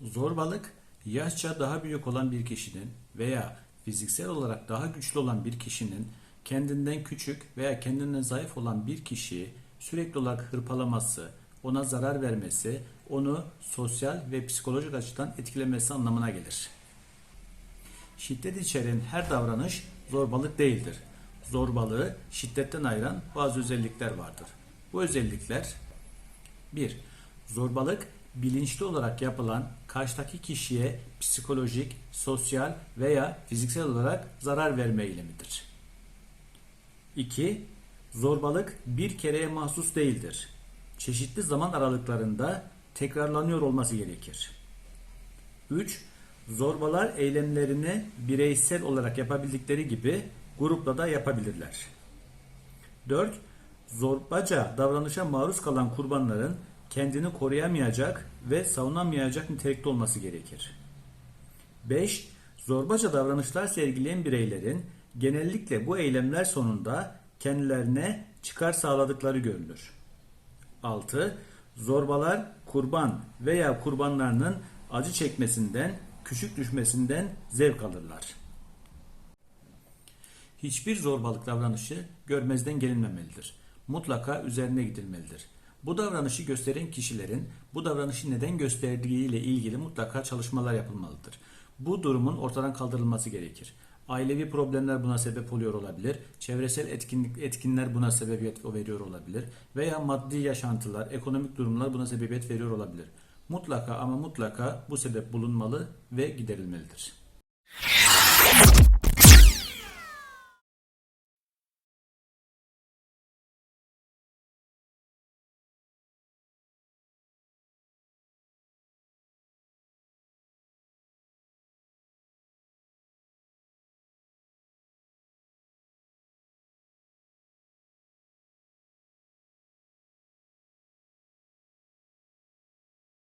Zorbalık, yaşça daha büyük olan bir kişinin veya fiziksel olarak daha güçlü olan bir kişinin kendinden küçük veya kendinden zayıf olan bir kişiyi sürekli olarak hırpalaması, ona zarar vermesi, onu sosyal ve psikolojik açıdan etkilemesi anlamına gelir. Şiddet içeren her davranış zorbalık değildir. Zorbalığı şiddetten ayıran bazı özellikler vardır. Bu özellikler 1. Zorbalık bilinçli olarak yapılan karşıdaki kişiye psikolojik, sosyal veya fiziksel olarak zarar verme eylemidir. 2. Zorbalık bir kereye mahsus değildir. Çeşitli zaman aralıklarında tekrarlanıyor olması gerekir. 3. Zorbalar eylemlerini bireysel olarak yapabildikleri gibi grupla da yapabilirler. 4. Zorbaca davranışa maruz kalan kurbanların kendini koruyamayacak ve savunamayacak nitelikte olması gerekir. 5. Zorbaca davranışlar sergileyen bireylerin genellikle bu eylemler sonunda kendilerine çıkar sağladıkları görülür. 6. Zorbalar kurban veya kurbanlarının acı çekmesinden, küçük düşmesinden zevk alırlar. Hiçbir zorbalık davranışı görmezden gelinmemelidir. Mutlaka üzerine gidilmelidir. Bu davranışı gösteren kişilerin bu davranışı neden gösterdiği ile ilgili mutlaka çalışmalar yapılmalıdır. Bu durumun ortadan kaldırılması gerekir. Ailevi problemler buna sebep oluyor olabilir. Çevresel etkinlik etkinler buna sebebiyet veriyor olabilir veya maddi yaşantılar, ekonomik durumlar buna sebebiyet veriyor olabilir. Mutlaka ama mutlaka bu sebep bulunmalı ve giderilmelidir.